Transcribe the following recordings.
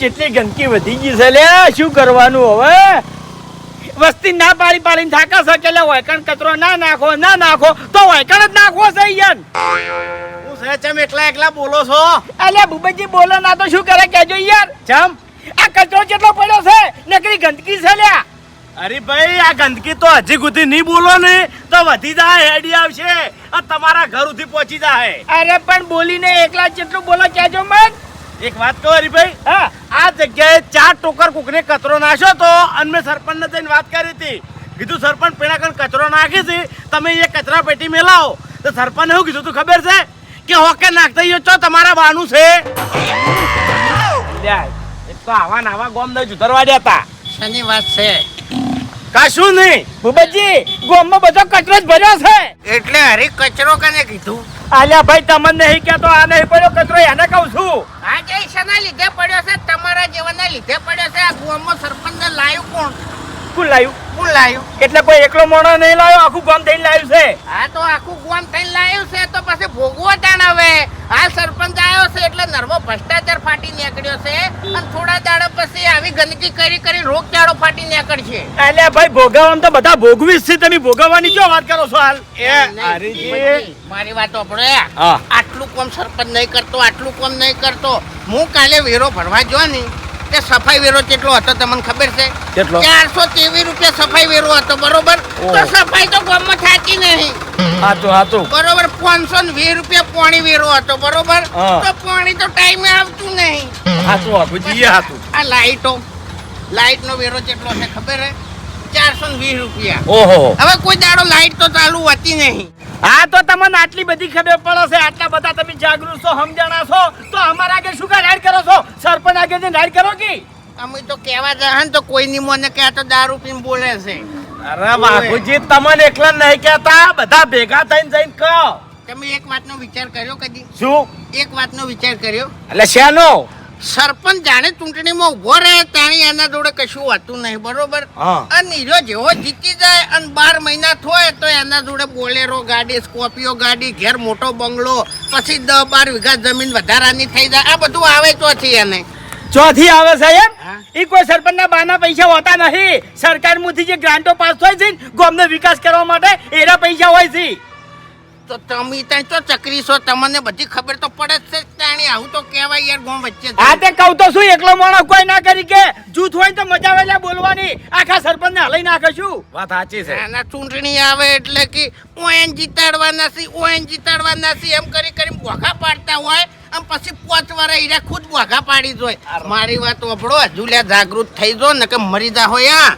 કેટલી ગંદકી વધી ગઈ છે લે શું કરવાનું હવે? વસ્તી ના પાડી પાડીને થાકા છે કે વાયકણ કચરો ના નાખો ના નાખો તો વાયકણ જ નાખવો છે યાર હું છે ચમ એકલા એકલા બોલો છો? અલે બુબજી બોલો ના તો શું કરે? કેજો યાર ચમ? આ કચરો કેટલો પડ્યો છે? નકરી ગંદકી છે લ્યા. અરે ભાઈ આ ગંદકી તો હજી સુધી નહીં બોલો ને તો વધી જાય હેડી આવશે. આ તમારા ઘર સુધી પહોંચી જાય. અરે પણ બોલીને એકલા જેટલું બોલો કેજો મત એક વાત કહો હરીભાઈ હા. આ જગ્યાએ ચાર ટોકર કુકને કચરો નાખ્યો તો અને મેં સરપંચને જઈને વાત કરી હતી. કીધું સરપંચ પેલા કણ કચરો નાખી છે તમે એ કચરા પેટી મેલાવો. તો સરપંચે શું કીધું તું ખબર છે કે હોકે નાખતા યો છો તમારા બાનું છે. એક તો આવા નાવા ગોમ નહીં જુધરવા દેતા શની વાત છે? કશું નહીં. ભૂપતજી ગોમમાં બધો કચરો જ ભર્યો છે. એટલે હરી કચરો કને કીધું? આલ્યા ભાઈ તમને નહીં કહેતો આ નહીં પડ્યો કચરો એને કહું છું. આ જે શના લીધે પડ્યો છે તમારા જેવાના લીધે પડ્યો છે આ ગુવામાં સરપંચ લાયું કોણ? કોણ લાવ્યું કોણ લાયું. એટલે કોઈ એકલો મોણો નહીં લાવ્યો આખું ગામ થઈને લાવ્યું છે? આ તો આખું ગુવામ થઈને લાયું છે તો પછી ભોગવો તાણ હવે? આ સરપંચ આવ્યો છે એટલે નર્મો ભ્રષ્ટાચાર ફાટી નીકળ્યો છે. અને થોડા દાડા પછી આવી ગંદકી કરી કરી રોગચાળો ફાટી નીકળશે. એટલે ભાઈ ભોગવવાનું તો બધા ભોગવી છે. તમે ભોગવવાની ક્યાં વાત કરો છો હાલ? એ હરીજી. મારી વાત સાંભળો હા. આટલું કોમ સરપંચ નહીં કરતો આટલું કોમ નહીં કરતો. હું કાલે વેરો ભરવા જો ને તે સફાઈ વેરો કેટલો હતો તમને ખબર છે. કેટલો? ચારસો તેવી રૂપિયા સફાઈ વેરો હતો બરોબર? તો સફાઈ તો ગામમાં થાતી નહીં. હાચું હાચું. બરોબર પાંચસો ને વીસ રૂપિયા પાણી વેરો હતો બરોબર? તો પાણી તો ટાઈમે આવતું નહીં. હાચું બાપુજી એ હાચું. આ લાઈટો લાઈટ નો વેરો કેટલો છે ખબર હે? ચારસો ને વીસ રૂપિયા. ઓહો. હવે કોઈ દાડો લાઈટ તો ચાલુ હતી નહીં. હા તો તમને આટલી બધી ખબર પડે છે આટલા બધા તમે જાગૃત છો સમજણા છો તો અમારા આગળ શું કા રાઈડ કરો છો? સરપંચ આગળ જઈને રાઈડ કરો કે? અમે તો કહેવા જાય ને તો કોઈ ની મને કે તો દારૂ પીને બોલે છે. અરે બાપુજી તમને એકલા નહીં કહેતા બધા ભેગા થઈને જઈને કહો. તમે એક વાતનો વિચાર કર્યો કદી? શું? એક વાતનો વિચાર કર્યો? એટલે શેનો? સરપંચ જાણે ચૂંટણીમાં ઊભો રહે તાણી એના જોડે કશું હોતું નહીં બરોબર? અને હીરો જેવો જીતી જાય અને બાર મહિના થોય તો એના જોડે બોલેરો ગાડી સ્કોર્પિયો ગાડી ઘેર મોટો બંગલો પછી દસ બાર વીઘા જમીન વધારાની થઈ જાય. આ બધું આવે ચોથી એને. ચોથી આવે સાહેબ એ કોઈ સરપંચના બાના પૈસા હોતા નહીં. સરકાર મુથી જે ગ્રાન્ટો પાસ થાય છે ગામનો વિકાસ કરવા માટે એના પૈસા હોય છે. તો તમે ત્યાં તો ચકરી છો? તમને બધી ખબર તો પડે જ છે તાણી આવું તો કહેવાય યાર ગોમ વચ્ચે આ તે કહું તો શું એકલો માણસ કોઈ ના કરી કે જૂથ હોય તો મજા આવે બોલવાની. આખા સરપંચને હલાઈ નાખે શું? વાત સાચી છે. એના ચૂંટણી આવે એટલે કે ઓએન જીતાડવાના છે ઓએન જીતાડવાના છે એમ કરી કરી બોઘા પાડતા હોય. આમ પછી પોચ વાર હીરા ખુદ વાઘા પાડી જોય મારી વાત ઓભળો હજુ લ્યા જાગૃત થઈ જો ને કે મરી જા હોય આ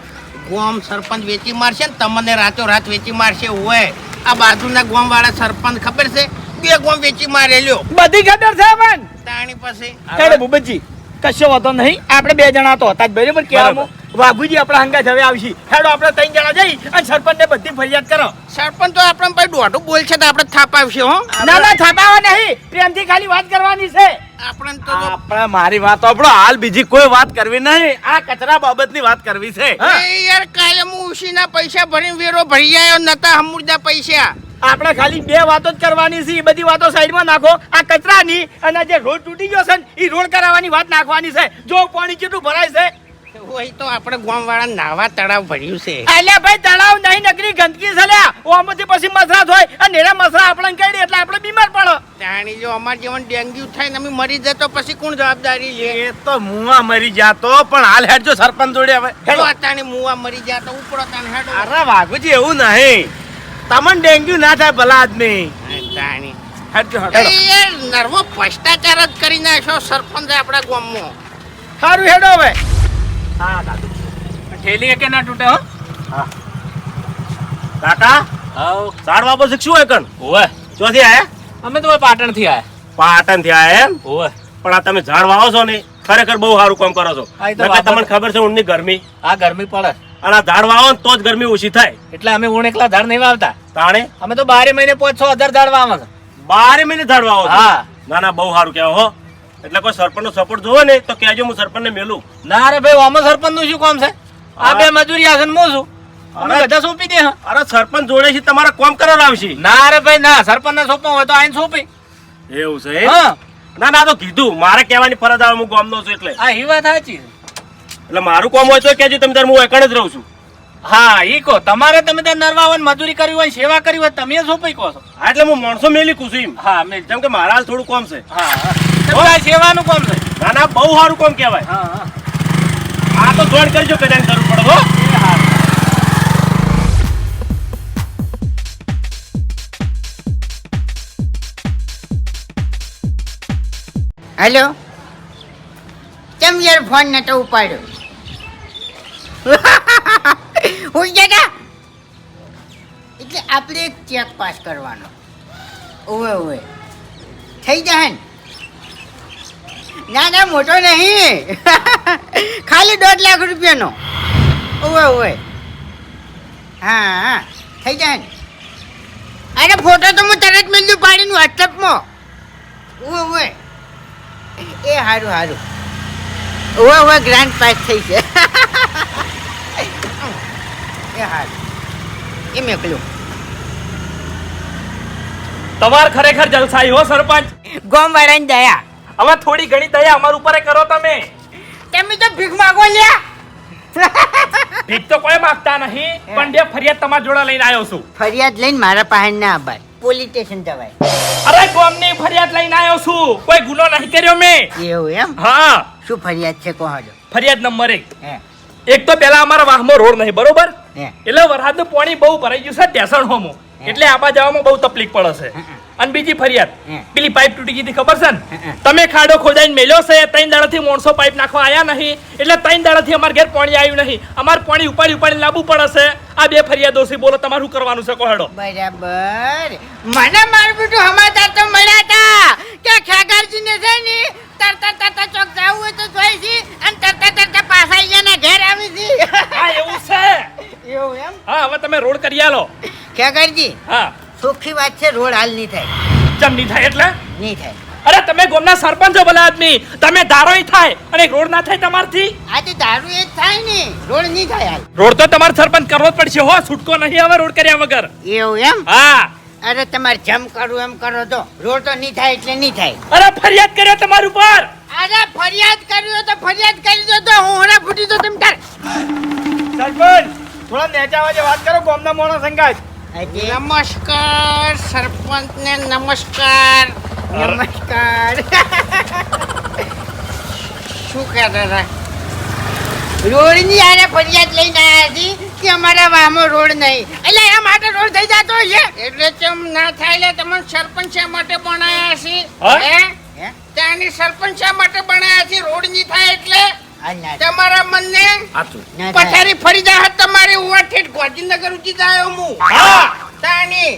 ગોમ સરપંચ વેચી મારશે ને તમને રાતો રાત વેચી મારશે હોય આ બાજુના ગોમ વાળા સરપંચ ખબર છે? બે ગોમ વેચી મારેલ્યો. બધી ખબર છે પણ. તાણી પછી હેડો બુબજી કશો વાતો નહીં. આપણે બે જણા તો હતા જ બરાબર? કહેવામાં વાઘુજી આપણા હંગા જવે આવશી. હેડો આપણે ત્રણ જણા જઈ અને સરપંચને બધી ફરિયાદ કરો. સરપંચ તો આપણે ભાઈ દોઢું બોલશે તો આપણે થાપ આવશે હો. ના ના થાપાવા નહીં. પ્રેમથી ખાલી વાત કરવાની છે. આપણે તો આપણે મારી વાત આપણો હાલ બીજી કોઈ વાત કરવી નહીં. આ કચરા બાબતની વાત કરવી છે. એ યાર કાયમ હું ઉશીના પૈસા ભરીને વેરો ભરી આવ્યો નતા હમુરદા પૈસા. આપણે ખાલી બે વાતો જ કરવાની છે. એ બધી વાતો સાઈડમાં નાખો. આ કચરાની અને જે રોડ તૂટી ગયો છે ને એ રોડ કરાવવાની વાત નાખવાની છે. જો પાણી કેટલું ભરાય છે હોય તો આપણે ગામ વાળા નાવા તળાવ ભર્યું છે. અલ્યા ભાઈ તળાવ નહીં નકરી ગંદકી છે લ્યા. ઓમાંથી પછી મસરા થાય અને એના મસરા આપણને કરી એટલે આપણે બીમાર પડો. જાણી જો અમાર જીવન ડેન્ગ્યુ થાય ને અમે મરી જાય તો પછી કોણ જવાબદારી લે? એ તો મુવા મરી જાતો પણ હાલ હેડજો સરપંચ જોડે હવે. હેડો. તાણી મુવા મરી જાય તો ઉપડો તાણ હેડો. અરે વાઘુજી એવું નહીં. તમને ડેન્ગ્યુ ના થાય ભલા આદમી. તાણી હેડજો હેડો. યાર નર્વો ભ્રષ્ટાચાર જ કરી નાખ્યો સરપંચ આપણા ગામમાં. સારું હેડો હવે. હા દાદુ. ઠેલી કે ના તૂટે હો? કાકા? હાઉ. ઝાડ વાપો શીખશું હોય ઓવે ચોથી આયા? અમે તો પાટણથી આયા. પાટણથી આયા એમ? ઓવે પણ આ તમે ઝાડ વાવો છો ને ખરેખર બહુ સારું કામ કરો છો. તમને ખબર છે ઊંડની ગરમી. આ ગરમી પડે. અને આ ઝાડ વાવો ને તો જ ગરમી ઓછી થાય. એટલે અમે ઊણ એકલા ધાર નહીં વાવતા. તાણે? અમે તો બારે મહિને પાંચ છ હજાર ધાર વાવે બારે મહિને ઝાડ વાવો હા. ના ના બહુ સારું કહેવો હો. એટલે કોઈ સરપંચ નો સપોર્ટ જોવે ને તો કહેજો હું સરપંચ ને મેલું. ના રે ભાઈ આમાં સરપંચનું શું કામ છે? આ બે મજૂરી આસન હું છું. અમે અરે. બધા સોંપી દે અરે સરપંચ જોડે છે તમારા કોમ કરવા આવશે. ના રે ભાઈ ના સરપંચ ને સોંપવા હોય તો આઈને સોંપી. એવું છે હા. ના ના તો કીધું મારે કહેવાની ફરજ આવે હું ગામનો છું એટલે. હા એ વાત સાચી. એટલે મારું કોમ હોય તો કહેજો તમે તાર હું એકણ જ રહું છું. હા ઈ કહો તમારે તમે ત્યાં નરવા હોય મજૂરી કરી હોય સેવા કરી હોય તમે સોંપી કહો છો. એટલે હું માણસો મેલી કુશું એમ. હા મેં જેમ કે મારા થોડું કોમ છે. હા હા. આ સેવાનું કોમ છે ના ના બહુ સારું કામ કહેવાય? હા હા. આ તો જોડ કરજો કદાચ કરવું પડે હો. હેલો? કેમ યાર ફોન નતો ઉપાડ્યો? હું જતા એટલે આપણે ચેક પાસ કરવાનો. ઓવે ઓવે. થઈ જાય ને? ના ના મોટો નહીં. ખાલી દોઢ લાખ રૂપિયાનો. ઓવે ઓવે. હા હા. થઈ જાય ને. અરે ફોટો તો હું તરત પાડી પાડીને વોટ્સઅપમાં ઓવે ઓવે. એ સારું હારું. ઓવે ઓવે ગ્રાન્ડ પાસ થઈ છે. એ હારું. એ મેકલું. તમાર ખરેખર જલસાઈ હો સરપંચ? ગોમ વાળાની દયા. હવે થોડી ઘણી દયા અમાર ઉપર કરો તમે. તમે તો ભીખ માંગો લ્યા? ભીખ તો કોઈ માંગતા નહીં પણ બે ફરિયાદ તમારા જોડે લઈને આવ્યો છું. ફરિયાદ લઈને મારા પાસે ના આભાર પોલીસ સ્ટેશન જવાય. અરે ગોમની ફરિયાદ લઈને આવ્યો છું. કોઈ ગુનો નહીં કર્યો મેં. એવું એમ? હા. શું ફરિયાદ છે કહો હાજો ફરિયાદ નંબર એક. એક તો પેલા અમારા વાહમાં રોડ નહીં બરોબર? એટલે વરસાદનું પાણી બહુ ભરાઈ ગયું છે ટેસણ હોમો. એટલે આવા જવામાં બહુ તકલીફ પડે છે. અને બીજી ફરિયાદ. પેલી પાઇપ તૂટી ગઈ હતી ખબર છે ને? તમે ખાડો ખોદાઈને મેલ્યો છે ત્રણ દાડાથી મોણસો પાઇપ નાખવા આયા નહીં. એટલે ત્રણ દાડાથી અમારા ઘેર પાણી આવ્યું નહીં. અમારે પાણી ઉપાડી ઉપાડી લાવવું પડે છે. આ બે ફરિયાદો છે. બોલો તમારું શું કરવાનું છે? કોહડો બરાબર. મને મારું બેટું હમાતા તો મળ્યા હતા કે ખેગારજીને છે ને તરતા તરતા ચોક જવું હોય તો જોઈ છી અને તરતા તરતા પાછા અહીંયાના ઘેર આવી છી હા એવું છે. એવું એમ? હા હવે તમે રોડ કરી આલો. ખેગારજી હા. સુખી વાત છે રોડ હાલ નહીં થાય. ચમ નહીં થાય એટલે? નહીં થાય. અરે તમે ગોમના સરપંચ છો ભલા આદમી. તમે ધારો થાય અને રોડ ના થાય તમારથી? આજે દારૂ એ જ થાય ને. રોડ નહીં થાય હાલ. રોડ તો તમારે સરપંચ કરવો જ પડશે હો. છૂટકો નહીં હવે રોડ કર્યા વગર. એવું એમ? હા. અરે તમારે જેમ કરવું એમ કરો તો. રોડ તો નહીં થાય એટલે નહીં થાય. અરે ફરિયાદ કર્યો તમારું ઉપર. અરે ફરિયાદ કર્યો તો ફરિયાદ કરી દો તો હું હણા ફૂટી દો તેમ તાર સરપંચ થોડા નેચાવા જે વાત કરો ગોમના મોણો સંગાત નમસ્કાર સરપંચ ને નમસ્કાર નમસ્કાર. શું કહેતા હતા? રોડની આને ફરિયાદ લઈને આવ્યા હતી કે અમારા વામો રોડ નહીં. એટલે એના માટે રોડ થઈ જતો છે. એટલે કેમ ના થાય એટલે તમને સરપંચ માટે બનાયા છે? હે? ત્યાંની સરપંચ માટે બનાયા છે? રોડની થાય એટલે આ ના તમારા મનને ના પથારી ફરી જાય તમારી ઉવા ઠેઠ ગોધીનગર ઉઠી જાય હું. હા. તાની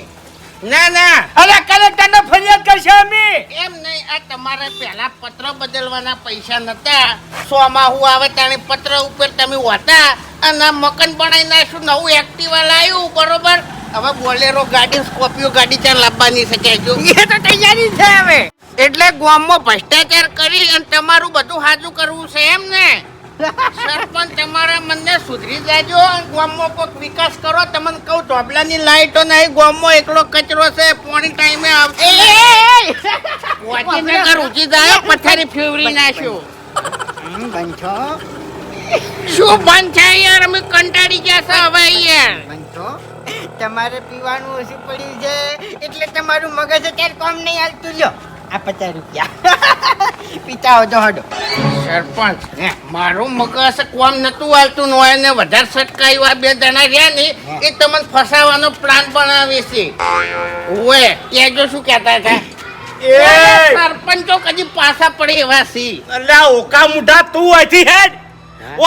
ના ના. અરે કલેક્ટર ને ફરિયાદ કરશે અમે. એમ નહીં આ તમારે પહેલા પત્ર બદલવાના પૈસા નતા. સોમાં હું આવે તાણે પત્ર ઉપર તમે હોતા અને મકન મકાન બનાવી નાખ્યું નવું એક્ટિવા લાવ્યું બરોબર? હવે બોલેરો ગાડી સ્કોર્પિયો ગાડી ત્યાં લાવવાની છે કહેજો. એ તો તૈયારી છે હવે. એટલે ગામમાં ભ્રષ્ટાચાર કરી અને તમારું બધું સાચું કરવું છે એમ ને? સરપંચ તમારા મનને સુધરી જાજો અને ગામમાં કોઈક વિકાસ કરો. તમને કહું ધોબલાની લાઈટો નહીં ગામમાં એકલો કચરો છે પોણી ટાઈમે આવશે. વાંચીનગર ઉઠી જાય પથારી ફેવરી નાખ્યો. શું બંધ છે યાર? અમે કંટાળી ગયા છે હવે યાર તમારે પીવાનું ઓછું પડ્યું છે એટલે તમારું મગજ અત્યારે કામ નહીં હાલતું લ્યો. આ પચાસ રૂપિયા. પીતા હો તો હડો. સરપંચ મારું મગજ કોમ નતું હાલતું ને હોય ને વધારે સટકાયું આ બે જણા રહ્યા ને એ તમને ફસાવાનો પ્લાન બનાવે છે. ઓએ કેજો શું કહેતા હતા? સરપંચો કદી પાછા પડે એવા છે. અલ્યા ઓકા મુઢા તું અહીંથી હેડ.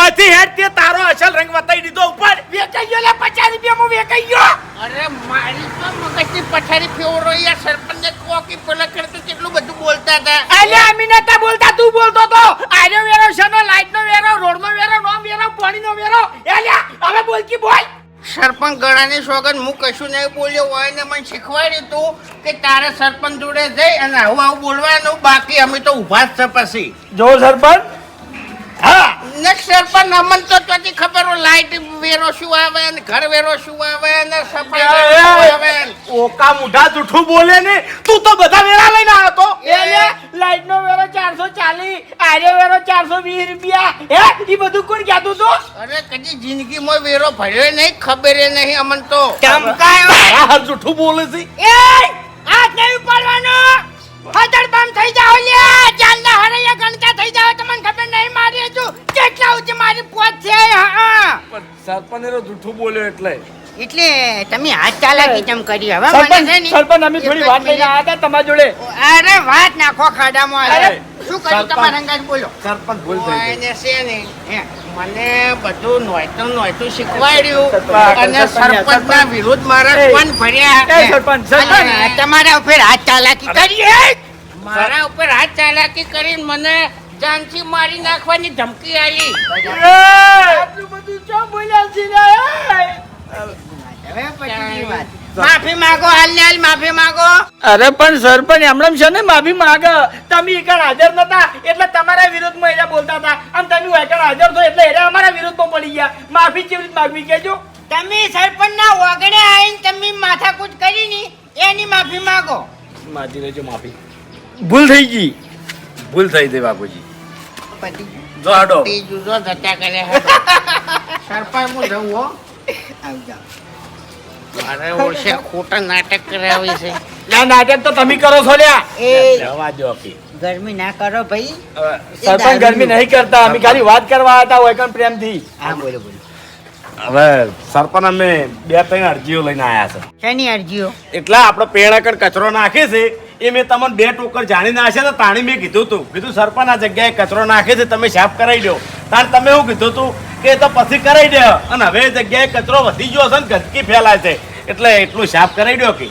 ઓથી હેડ તે તારો અસલ રંગ બતાવી દીધો ઉપર. વેચાઈ ગયો લે પચાસ રૂપિયામાં વેચાઈ ગયો. અરે મારી તો મગજની પથારી ફેવરો યાર સરપંચ ને કોકી પેલા કરતો કેટલું બધું બોલતા હતા. અલે અમે નતા બોલતા તું બોલતો તો. આનો વેરો શનો લાઈટ નો વેરો રોડ નો વેરો નોમ વેરો પાણી નો વેરો. એલ્યા હવે બોલ કી બોલ. સરપંચ ગળાની સોગન હું કશું નહીં બોલ્યો હોય ને મને શીખવાડ્યું તું કે તારે સરપંચ જોડે જઈ અને આવું આવું બોલવાનું બાકી અમે તો ઊભા જ છે પછી. જો સરપંચ. હા. ને સરપંચ અમન તો ત્યાંથી ખબર લાઈટ વેરો શું આવે ને ઘર વેરો શું આવે ને સફાઈ આવે ઓકા મુઢા જૂઠું બોલે ને તું તો બધા વેરા લઈને આવ્યો તો. એટલે લાઈટ નો વેરો ચારસો ચાલીસ આર્ય વેરો ચારસો વીસ રૂપિયા. હે એ બધું કોણ કહેતું તો અરે કદી જિંદગીમાં વેરો ભર્યો નહીં ખબર નહીં અમન તો. ચમકાયો. જૂઠું બોલે છે. એ હાથ નહીં ઉપાડવાનો? હતડ બમ થઈ જાવ લ્યા. ચાલના હરૈયા ગણતા થઈ જાવ તમને ખબર નહીં મારી હજુ કેટલા ઉચ્ચ મારી પોત છે હા. પણ સરપંચ એરો જૂઠું બોલ્યો એટલે. એટલે તમે હાથ ચાલાકી ચમ કરી હવે મને છે ને સરપંચ અમે થોડી વાત લઈને. આવ્યા હતા તમારા જોડે? અરે વાત નાખો ખાડામાં. અરે શું કર્યું. તમારા અંગાજ બોલો. સરપંચ ભૂલ થઈ ગઈ. છે ને મને બધું નોયતું નોયતું શીખવાડ્યું અને સરપંચ, ના વિરુદ્ધ મારા પણ ભર્યા સરપંચ સરપંચ તમારા ઉપર હાથ ચાલાકી કરીએ મારા ઉપર હાથ ચાલાકી કરીને મને જાનથી મારી નાખવાની ધમકી આવી આટલું બધું ચો બોલ્યા છે હવે પછી વાત. માફી માંગો હાલ ને હાલ માફી માંગો. અરે પણ સરપંચ એમણે છે ને માફી માંગે. તમે એકણ હાજર નતા એટલે તમારા વિરુદ્ધમાં એરા બોલતા હતા. અને તમે એકણ હાજર છો એટલે એરા અમારા વિરુદ્ધમાં પડી ગયા. માફી કેવી રીતે માગવી કેજો તમે સરપંચના ઓગણે આવીને તમે માથાકૂટ કરી ની એની માફી માંગો. માજી રહેજો માફી. ભૂલ થઈ ગઈ. ભૂલ થઈ ગઈ બાપુજી. પતી જો હાડો. જો જતા કરે સરપંચ હું જવું હો. આવી જાઓ. મારે ઓળશે ખોટા નાટક કરાવી છે. ના નાટક તો તમે કરો છો લ્યા. એ જવા દો ગરમી ના કરો ભાઈ. સરપંચ ગરમી નહીં કરતા. અમે ખાલી વાત કરવા હતા હોય કણ પ્રેમથી. હા બોલો બોલો. હવે સરપંચ અમે બે ત્રણ અરજીઓ લઈને આવ્યા છે. શેની અરજીઓ? એટલે આપણે પેણકર કચરો નાખે છે એ મેં તમને બે ટોકર જાણી નાખે તો તાણી મેં કીધું હતું કીધું સરપંચ આ જગ્યાએ કચરો નાખે છે તમે સાફ કરાવી દો. તાણ તમે એવું કીધું હતું કે તો પછી કરાવી દે. અને હવે જગ્યાએ કચરો વધી ગયો છે ને ગંદકી ફેલાય છે. એટલે એટલું સાફ કરાવી દો કે.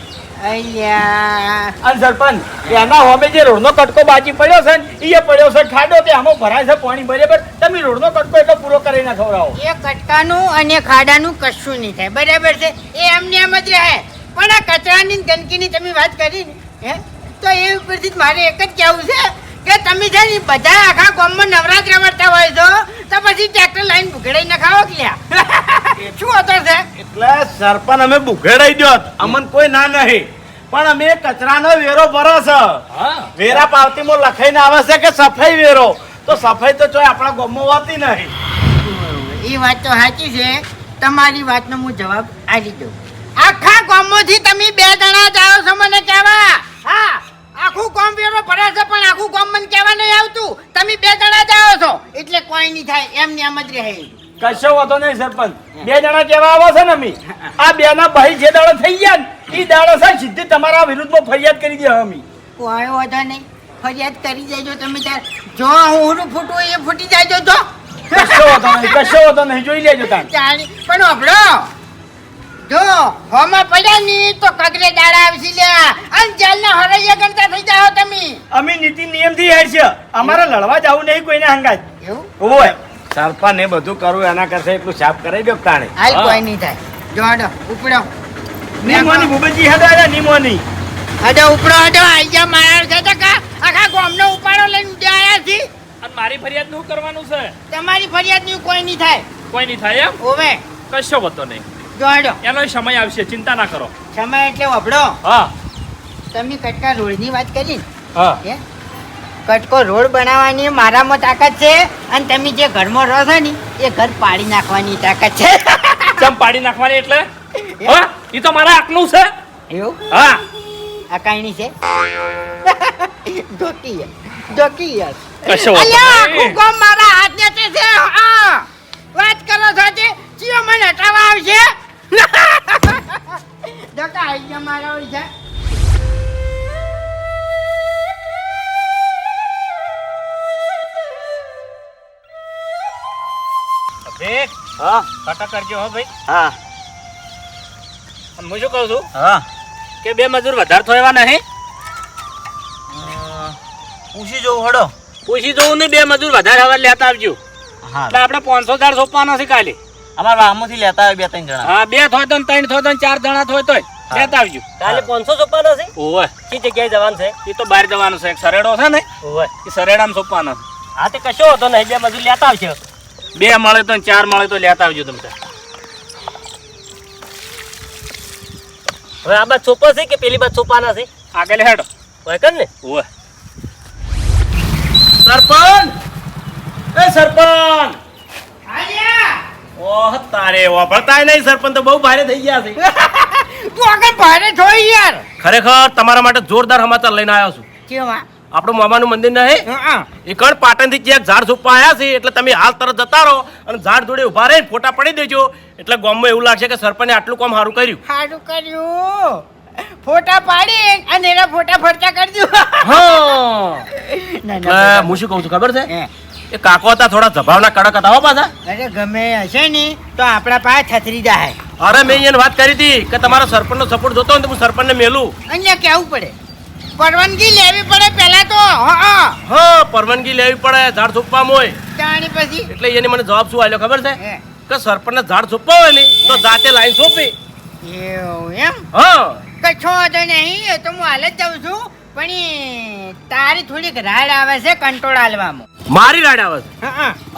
અને સરપંચ એના હોમે જે રોડનો કટકો બાજી પડ્યો છે ને એ પડ્યો છે ખાડો તે આમાં ભરાય છે પાણી બરાબર. તમે રોડનો કટકો એટલો પૂરો કરી ના ખવડાવો. એ કટકાનું અને ખાડાનું કશું નહીં થાય. બરાબર છે? એ એમને એમ જ રહે. પણ આ કચરાની ગંદકીની તમે વાત કરી ને હે? તો એ ઉપરથી મારે એક જ કહેવું છે. કે તમે છે ને બધા આખા ગામમાં નવરાત્ર રમતા હોય છો તો પછી ટ્રેક્ટર લાઈન ભૂગડાઈ ના ખાઓ કે શું હતો છે? એટલે સરપંચ અમે બુઘેડાઈ દો અમન કોઈ ના નહીં. પણ અમે કચરાનો વેરો ભરો છે. વેરા પાવતીમાં લખાઈને આવે છે કે સફાઈ વેરો. તો સફાઈ તો ચોય આપણા ગામમાં હોતી નહીં. એ વાત તો સાચી છે. તમારી વાતનો હું જવાબ આપી દઉં. આખા ગામમાંથી તમે બે જણા જાઓ છો મને કહેવા. હા. આખું ગામ વેરો ભરે છે પણ આખું ગામ મને કહેવા નહીં આવતું. તમે બે જણા જાઓ છો. એટલે કોઈ નહીં થાય એમને એમ જ રહે. કશો વાતો નહીં સરપંચ. બે જણા કેવા આવો છે ને અમે? આ બે ના ભાઈ જે દાડો થઈ ગયા ને એ દાડો સાહેબ સીધી તમારા વિરુદ્ધમાં ફરિયાદ કરી દે અમે. કોઈ વાંધો નહીં. ફરિયાદ કરી દેજો તમે જો હું ફૂટું એ ફૂટી જાયજો તો કશો વાંધો નહીં કશો વાંધો નહીં જોઈ લેજો તાર પણ અભડો. જો હોમાં પડ્યા ની તો કગરે દાડા આવશે લ્યા. અને જેલના હરૈયા ગણતા થઈ જાઓ તમે. અમે નીતિ નિયમથી હેડ છે. અમારે લડવા જવું નહીં કોઈને હંગાજ એવું? ઓય સરપા ને બધું કરવું એના કરતા એટલું સાફ કરાવી દો તાણે હાલ કોઈ નહીં થાય. જો હડો ઉપડો. નીમોની ભૂપેજી હેડ આવ્યા નીમોની હડો ઉપડો હડો. આઈ જા મારા છે તો કા. આખા ગામનો ઉપાડો લઈને ઉડ્યા આયા છી. અને મારી ફરિયાદનું કરવાનું છે? તમારી ફરિયાદની કોઈ નહીં થાય. કોઈ નહીં થાય એમ? ઓવે કશો વધતો નહીં. એનો સમય આવશે ચિંતા ના કરો. સમય એટલે વભડો હા. તમે કટકા રોડની વાત કરી હા. કટકો રોડ બનાવવાની મારામાં તાકાત છે અને તમે જે ઘરમાં રહો છો ને એ ઘર પાડી નાખવાની તાકાત છે. ચમ પાડી નાખવાની એટલે? હા? એ તો મારા આકનું છે. એવું? હા. આ કાયણી છે? ધોકી ધોકી યાર. કશો અલ્યા. આખું ગામ મારા હાથ નીચે છે હા. વાત કરો છો તે ચિયો મને હટાવવા આવશે? ધોકા આઈ ગયા મારા હોય છે હા. કટા કરજો હો ભાઈ હા હું શું કહું છું? હા. કે બે મજૂર વધારે થવા નહીં? પૂછી જોઉં હડો. પૂછી જોઉં ને બે મજૂર વધારે હવે લેતા આવજો. હા. એટલે આપણે પાંચસો ચાર સોંપવાના છે કાલે. અમારા વામોથી લેતા આવે બે ત્રણ જણા. હા બે થોય તો ત્રણ થોય તો ચાર જણા થોય તોય. લેતા આવજો. કાલે પાંચસો ચોપાનો છે? ઓવે. કઈ જગ્યાએ જવાનું છે? એ તો બહાર જવાનું છે. એક સરેડો છે ને ઓવે. એ સરેડામાં સોંપવાનો છે. હા તે કશો હતો ને બે મજૂર લેતા આવશે બે મળે તો ચાર મળે તો લેતા આવજો તમે. હવે આ બાદ સોપો છે કે પેલી બાદ સોપાના છે? આગળ હેડો. હોય કર ને. ઓવે. સરપંચ! એ સરપંચ! ઓહ તારે વાપરતા નહીં સરપંચ તો બહુ ભારે થઈ ગયા છે. તું આગળ ભારે જોઈ યાર. ખરેખર તમારા માટે જોરદાર સમાચાર લઈને આવ્યો છું. કેવા? આપણું મામાનું મંદિર નહીં? હા એ કણ પાટણથી ક્યાંક ઝાડ સોપવા આવ્યા છે એટલે તમે હાલ તરત જતા રહો અને ઝાડ જોડે ઊભા રહીને ફોટા પડી દેજો. એટલે ગામમાં એવું લાગશે કે સરપંચે આટલું કામ સારું કર્યું. સારું કર્યું. ફોટા પાડી અને એના ફોટા ફરતા કરી દઉં હા હું શું કહું છું ખબર છે. એ કાકો હતા થોડા જભાવના કડક હતા હો પાછા. અરે ગમે હશે ને તો આપણા પાસે છત્રી જાય અરે મેં એને વાત કરી હતી કે તમારા સરપંચનો સપોર્ટ જોતો હોય ને તો હું સરપંચને મેલું. અહીંયા કેવું પડે? પરવાનગી લેવી પડે પહેલા તો હા હા. પરવાનગી લેવી પડે ઝાડ સોંપવામાં હોય. જાણી પછી? એટલે એને મને જવાબ શું આલ્યો ખબર છે. કે સરપંચને ઝાડ સોંપવા હોય ને તો જાતે લાઈન સોંપી. એવું એમ? હા. કશો વાંધો નહીં એ તો હું હાલ જ જાઉં છું. પણ તારી થોડીક રાડ આવે છે કંટ્રોલ આલવામાં મારી રાડ આવે છે?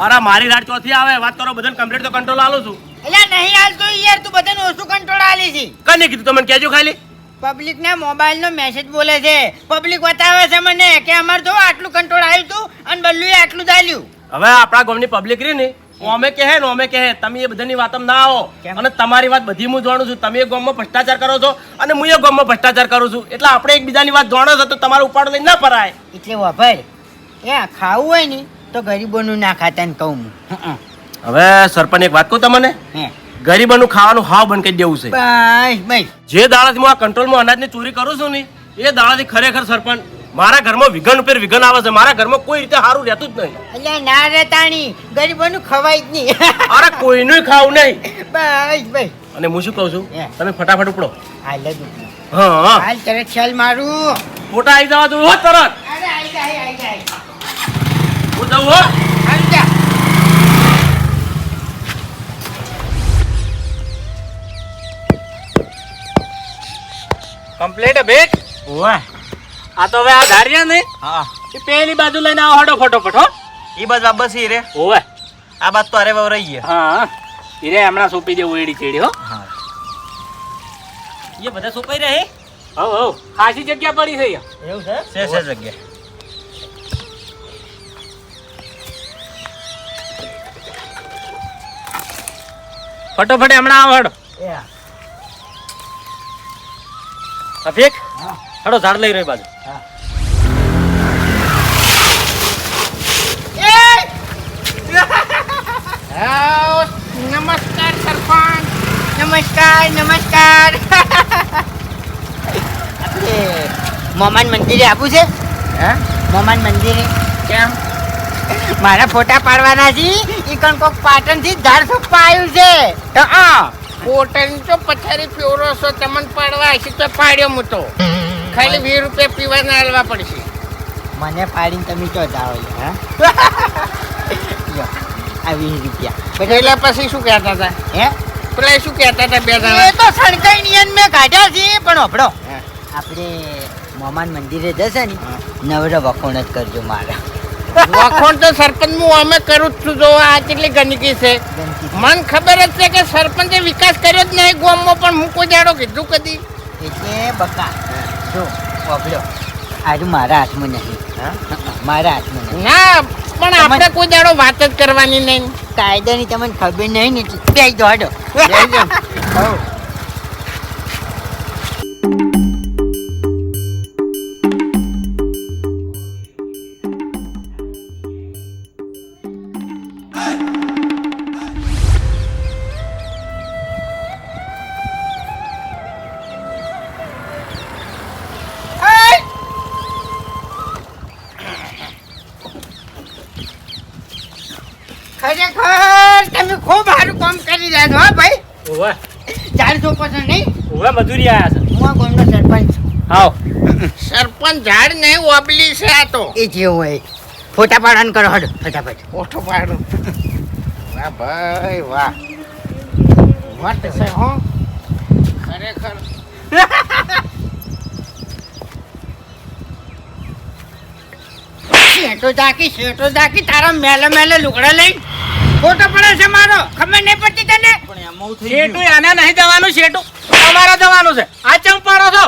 અરે મારી રાડ ચોથી આવે વાત કરો બધાને કમ્પ્લીટ તો કંટ્રોલ આલું છું. એટલે નહીં આલતો યાર તું બધાને ઓછું કંટ્રોલ આલી છે. કને કીધું તમે કહેજો ખાલી. પબ્લિક ના મોબાઈલ નો મેસેજ બોલે છે. પબ્લિક બતાવે છે મને કે અમાર જો આટલું કંટ્રોલ આવ્યું હતું અને બલ્લુએ આટલું ચાલ્યું હવે આપણા ગામની પબ્લિક રહી ને ઓમે કહે ને ઓમે કહે તમે એ બધાની વાતમાં ના આવો? અને તમારી વાત બધી હું જાણું છું. તમે એ ગામમાં ભ્રષ્ટાચાર કરો છો અને હું એ ગામમાં ભ્રષ્ટાચાર કરું છું. એટલે આપણે એકબીજાની વાત જાણો છો તો તમારો ઉપાડો લઈને ના પરાય. એટલે ભાઈ એ ખાવું હોય ને તો ગરીબોનું ના ખાતા ને કહું હું. હવે સરપંચ એક વાત કહું તમને? હે. ગરીબોનું ખાવાનું હાવ બંધ કરી દેવું છે. જે દાડાથી હું આ કંટ્રોલમાં અનાજની ચોરી કરું છું ને એ દાડાથી ખરેખર સરપંચ મારા ઘરમાં વિઘન ઉપર વિઘન આવે છે. મારા ઘરમાં કોઈ રીતે સારું રહેતું જ નહીં. એટલે ના રહેતાણી ગરીબોનું ખવાય જ નહીં. અરે કોઈનું ખાવું નહીં. બસ બસ. અને હું શું કહું છું? તમે ફટાફટ ઉપડો. હાલ જ ઉઠી. હા હા. હાલ તરત ચાલ મારું. ફોટા આવી જવા દઉં હો તરત. અરે આવી જાય આવી જાય હું જઉં હો. જા. કમ્પ્લીટ બેટ ઓવે આ તો હવે આ ધાર્યા ને હા. એ પેલી બાજુ લઈને આવો હડો ફટોફટ હો. એ બસ ઈ રે. ઓવે આ બાત તો અરે વવરાઈ ગયા હા. હીરે હમણાં સોંપી દે ઉડી ચેડી હો. હા. એ બધા સોપાઈ રહે હો? હો ખાસી જગ્યા પડી છે. એવું છે? છે છે જગ્યા. ફટોફટ હમણાં આવો હડો. અફેક હડો ઝાડ લઈ રહ્યો બાજુ. નમસ્કાર સરપંચ નમસ્કાર નમસ્કાર આપણે મોમાન મંદિરે આપું છે મોમાન મંદિરે કેમ મારા ફોટા પાડવાના છે ઈ કણ કોક પાટણથી ઝાડ સોપવા આવ્યું છે તો આ હોટલ તો પથારી ફ્યોરો છો તમને પાડવા છે તો પાડ્યો હું તો. ખાલી વીસ રૂપિયા પીવાના હાલવા પડશે. મને પાડીને તમે ચો જાઓ હા? આ વીસ રૂપિયા. પેલા પછી શું કહેતા હતા? હે? પેલા શું કહેતા હતા બે એ તો સણકાઈ નિયન મેં કાઢ્યા છે પણ ઓપડો આપણે મોમાન મંદિરે જશે ને નવરો વખોણ જ કરજો મારા. વખોણ તો સરપંચ હું અમે કરું જ છું જો આ કેટલી ગંદકી છે. મને ખબર જ છે કે સરપંચે વિકાસ કર્યો જ નહીં ગોમમાં પણ હું કોઈ જાડો કીધું કદી. એટલે બકા. જો આજુ મારા હાથમાં નહીં. મારા હાથમાં ના પણ આપણે કોઈ દાડો વાત જ કરવાની નહીં. કાયદાની તમને ખબર નહીં ને બે દોડો મજૂરી આયા છે. હું આ ગામનો સરપંચ છું. આવો સરપંચ ઝાડ નહીં ઓબલી છે આ તો. એ જે હોય. ફોટા પાડવાનું કરો હડ ફટાફટ. ફોટો પાડો. વાહ ભાઈ વાહ. વટ છે હો. ખરેખર. શેટો જાકી શેટો જાકી તારા મેલે મેલે લુગડા લઈ ફોટો પડે છે મારો. ખબર નહીં પડતી તને? શેટુ એને નહીં જવાનું શેટુ. તમારે જવાનું છે. આ ચમ પાડો છો?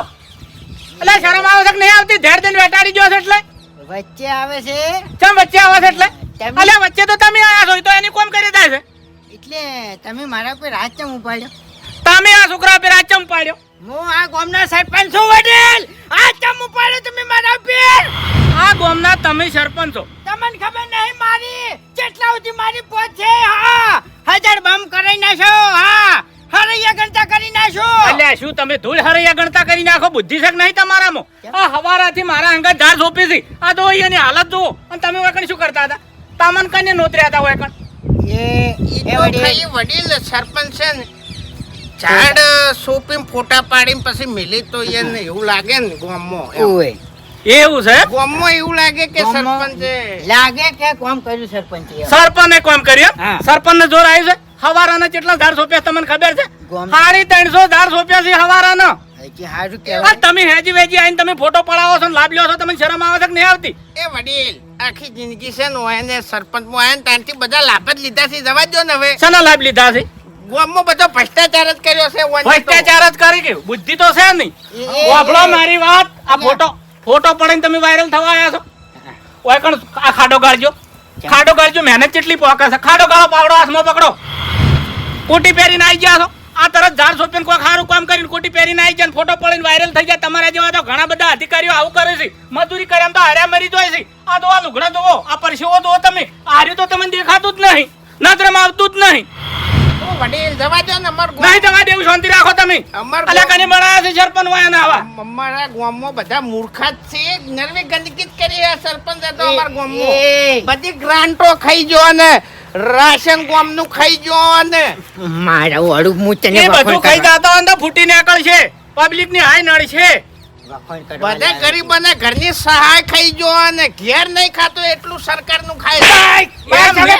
એટલે શરમ આવે છે કે નહીં આવતી? ધેર દઈને વેટાડી ગયો છે એટલે? વચ્ચે આવે છે. ચમ વચ્ચે આવે છે એટલે? અલે વચ્ચે તો તમે આયા છો તો એની કોમ કરી દે છે. એટલે તમે મારા પર રાત ચમ ઉપાડ્યો? તમે આ છોકરા પર રાત ચમ પાડ્યો હું આ ગામના સરપંચ છું વડીલ. આ ચમ ઉપાડ્યો તમે મારા પર આ ગામના તમે સરપંચ છો. તમને ખબર નહીં મારી કેટલા સુધી મારી છે હા. હજાર બમ કરી નાખો હા. હરૈયા ગણતા કરી નાખો એટલે શું તમે ધૂળ હરૈયા ગણતા કરી નાખો? બુદ્ધિ શક નહીં તમારામાં. આ હવારાથી મારા અંગત ઝાડ સોંપી હતી આ તો અહીંયાની હાલત જુઓ. અને તમે વેકણ શું કરતા હતા? તામન કને નોતર્યા હતા વેકણ એ વડીલ સરપંચ છે ને. ઝાડ સોપીને ફોટા પાડીને પછી મિલી તો એને એવું લાગે ને ગામમાં. ઓય એવું છે? ગામમાં એવું લાગે કે સરપંચે. લાગે કે કોમ કર્યું સરપંચે. સરપંચે કોમ કર્યું? સરપંચને જોર આવ્યું છે? હવારાના કેટલા ધાર સોપ્યા તમને ખબર છે? સાડી ત્રણસો ધાર સોપ્યા છે હવારાના. તમે હેજી વેજી આવીને તમે ફોટો પડાવો છો લાભ લ્યો છો તમને શરમ આવે છે કે નહીં આવતી? એ વડીલ આખી જિંદગી છે ને એને સરપંચમાં આયા ને ત્યાંથી બધા લાભ જ લીધા છે જવા દો ને હવે. શાના લાભ લીધા છે? ગામમાં બધો ભ્રષ્ટાચાર જ કર્યો છે ભ્રષ્ટાચાર જ કરી ગયું. બુદ્ધિ તો છે નહીં. વાપરો મારી વાત આ ફોટો ફોટો પડીને તમે વાયરલ થવા આવ્યા છો? ઓય કણ આ ખાડો ગાળજો. ખાડો ગાળજો મહેનત કેટલી પોકે છે. ખાડો ગાળો પાવડો હાથમાં પકડો. કોટી પહેરીને આવી ગયા છો? આ તરત ઝાડ સોંપીને કોઈ સારું કામ કરીને કોટી પહેરીને આવી જાય ફોટો પડીને વાયરલ થઈ જાય તમારા જેવા તો ઘણા બધા અધિકારીઓ આવું કરે છે. મજૂરી કરે એમ તો હાર્યા મરી જાય છે. આ તો આ લુગડા જોવો આ પરસેવો જોવો તમે. હાર્યું તો તમને દેખાતું જ નહીં. નજરમાં આવતું જ નહીં. વડીલ જવા દો ને અમાર નહીં જવા દેવું શાંતિ રાખો તમે. અમાર અલ્યા કને બનાયા છે સરપંચ વાયા ના આવા. અમારા ગામમાં બધા મૂર્ખા છે. નરવી ગંદકી જ કરી રહ્યા સરપંચ હતો અમારા ગામમાં. બધી ગ્રાન્ટો ખાઈ જો ને રાશન ગામનું ખાઈ જો ને મારા વાળું મૂચને બધું ખાઈ જાતો ને તો ફૂટી નીકળ છે પબ્લિકની હાય નળ છે બધા. ગરીબોને ઘરની સહાય ખાઈ જો અને ઘેર નહીં ખાતો એટલું સરકારનું ખાય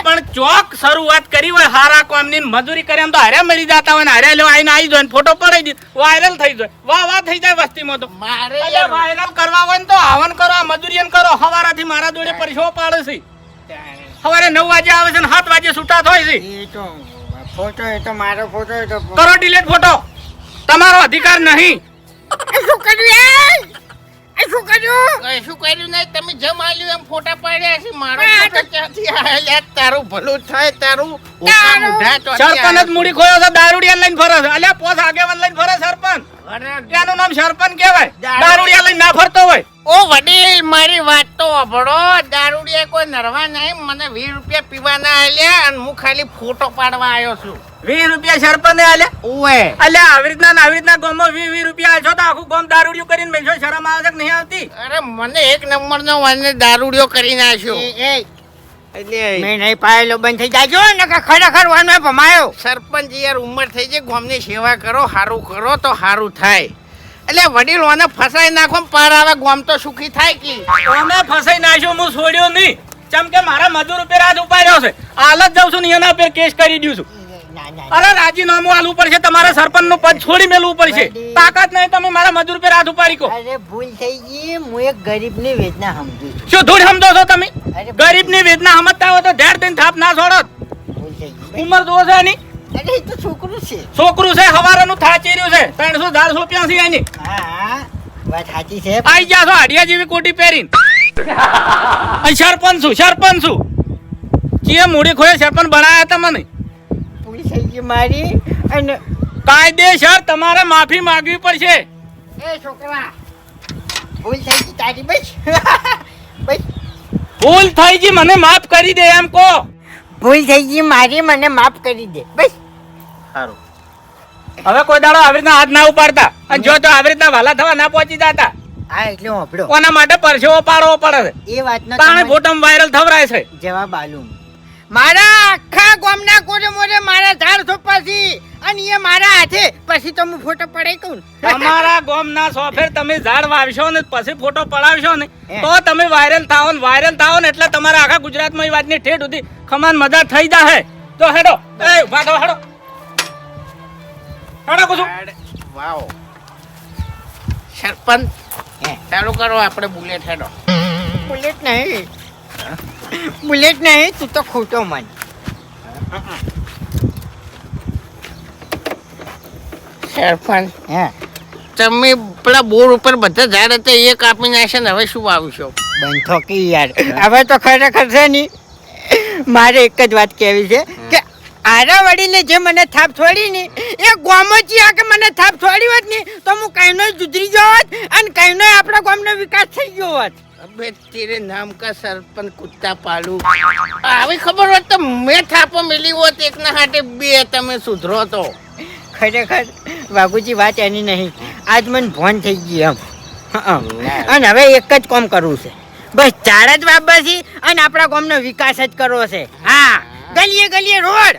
પણ ચોક શરૂઆત કરી હોય હારા કામની ને મજૂરી કરે એમ તો હારે મળી જતા હોય ને હારે લેવા આઈને આવી જાય ફોટો પડાઈ દે વાયરલ થઈ જાય. વાહ વાહ થઈ જાય વસ્તીમાં તો. મારે વાયરલ કરવા હોય ને તો હવન કરો આ મજૂરી કરો. હવારાથી મારા જોડે પરસો પાડે છે. સવારે નવ વાગે આવે છે ને સાત વાગે છૂટા થાય છે. એ તો ફોટો એ તો મારો ફોટો એ તો કરો ડિલેટ ફોટો. તમારો અધિકાર નહીં. શું કર્યું એ? શું કર્યું? શું કર્યું નહીં તમે જમાલ્યું આલ્યું એમ ફોટા પાડ્યા છે. મારો ફોટો ક્યાંથી આયો? તારું ભલું થાય તારું સરપંચ જ મૂડી ખોયો છે દારૂડિયા લઈને ફરે છે. અલ્યા પોસ આગેવાન લઈને ફરે સરપંચ. અરે, એનું નામ સરપંચ કહેવાય. દારૂ- દારૂડિયા લઈને ના ફરતો હોય. ઓ વડીલ મારી વાત તો અભળો દારૂડિયા કોઈ નરવા નહીં મને વીસ રૂપિયા પીવાના આલ્યા અને હું ખાલી ફોટો પાડવા આવ્યો છું. વીસ રૂપિયા સરપંચે આલ્યા? ઓએ અલ્યા આવી રીતના આવી રીતના ગોમો વીસ વીસ રૂપિયા આલશો તો આખું ગોમ દારૂડિયું કરીને બેસો શરમ આવે છે કે નહીં આવતી? અરે મને એક નંબરનો મને દારૂડિયો કરીને એ એ. એટલે મેં નહીં પાયેલો બંધ થઈ જાજો ને કે ખરેખર વાનો ભમાયો સરપંચ યાર ઉંમર થઈ જાય ગામની સેવા કરો સારું કરો તો સારું થાય. એટલે વડીલોને ફસાઈ નાખો ને પાર આવે ગામ તો સુખી થાય કે? અમે ફસાઈ નાખ્યો હું છોડ્યો નહીં. ચમ કે મારા મજૂર ઉપર હાથ ઉપાડ્યો છે. હાલ જ જાઉં છું ને એના ઉપર કેસ કરી દઉં છું. ના ના અરે રાજીનામું આલવું પડશે તમારે સરપંચનું પદ છોડી મેલવું પડશે. તાકાત નહીં તમે મારા મજૂર પર હાથ ઉપાડી કહો. અરે ભૂલ થઈ ગઈ. હું એક ગરીબની વેદના સમજુ છું. શું ધૂળ સમજો છો તમે? અરે ગરીબની વેદના સમજતા હોય તો ધેડ દઈને થાપ ના છોડો ઉમર જોવો છે એની. છોકરું છે. છોકરું છે હવારનું થાચી રહ્યું છે. ત્રણસો ચારસો પ્યાસી એની હા હા વાત સાચી છે. આઈ ગયા છો હાડિયા જેવી કોટી પહેરીને. અને સરપંચ છું સરપંચ છું. ચીએ મૂડી ખોયે સરપંચ બનાયા હતા મને. ભૂલ થઈ ગઈ મારી. અને કાયદેસર તમારે માફી માંગવી પડશે. એ છોકરા ભૂલ થઈ ગઈ તારી બસ. ભૂલ થઈ ગઈ મને માફ કરી દે એમ કો ભૂલ થઈ ગઈ મારી મને માફ કરી દે. બસ. હવે કોઈ દાડો આવી રીતના હાથ ના ઉપાડતા. અને જો તો આવી રીતના વાલા થવા ના પહોંચી જતા. હા એટલે હોંભળો કોના માટે પરસેવો પાડવો પડે એ વાતનો તાણે તમારે ફોટો વાયરલ થવરાય છે. જવાબ આલું. મારા આખા ગામના કોરે મોરે મારા ઝાડ સોપાસી અને એ મારા હાથે. પછી તો હું ફોટો પડાઈ કહું તમારા ગામના સોફેર તમે ઝાડ વાવશો ને પછી ફોટો પડાવશો ને તો તમે વાયરલ થાઓ ને વાયરલ થાઓ ને એટલે તમારા આખા ગુજરાતમાં એ વાતની ઠેઠ સુધી ખમાન મજા થઈ જાહે. તો હેડો. એ ઊભા થો હેડો. હેડો કુછું વાવ. સરપંચ ચાલુ કરો આપણે બુલેટ હેડો. બુલેટ નહીં. બુલેટ નહીં તું તો ખોટો મન સરપંચ હે તમે પેલા બોર ઉપર બધા ઝાડ હતા એ કાપી નાખશે ને હવે શું વાવશો બંધો કે યાર હવે તો ખરેખર છે નહીં મારે એક જ વાત કહેવી છે કે આરા વડીને જે મને થાપ છોડી ને એ ગોમોજી આ કે મને થાપ છોડી હોત ને તો હું કઈનો સુધરી ગયો હોત અને કઈનો આપણા ગામનો વિકાસ થઈ ગયો હોત અબે તેરે નામ કા સરપંચ કુત્તા પાલુ આવી ખબર હોત તો મેં થાપો મિલી હોત એકના હાટે બે તમે સુધરો તો. ખરેખર બાબુજી વાત એની નહીં. આજ મને ભોન થઈ ગઈ એમ. અને હવે એક જ કામ કરવું છે. બસ ચાર જ વાપસી અને આપણા ગામનો વિકાસ જ કરવો છે. હા. ગલીએ ગલીએ રોડ.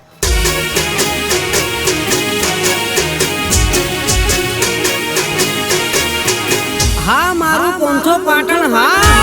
મારું પોંથો પાટણ. હા.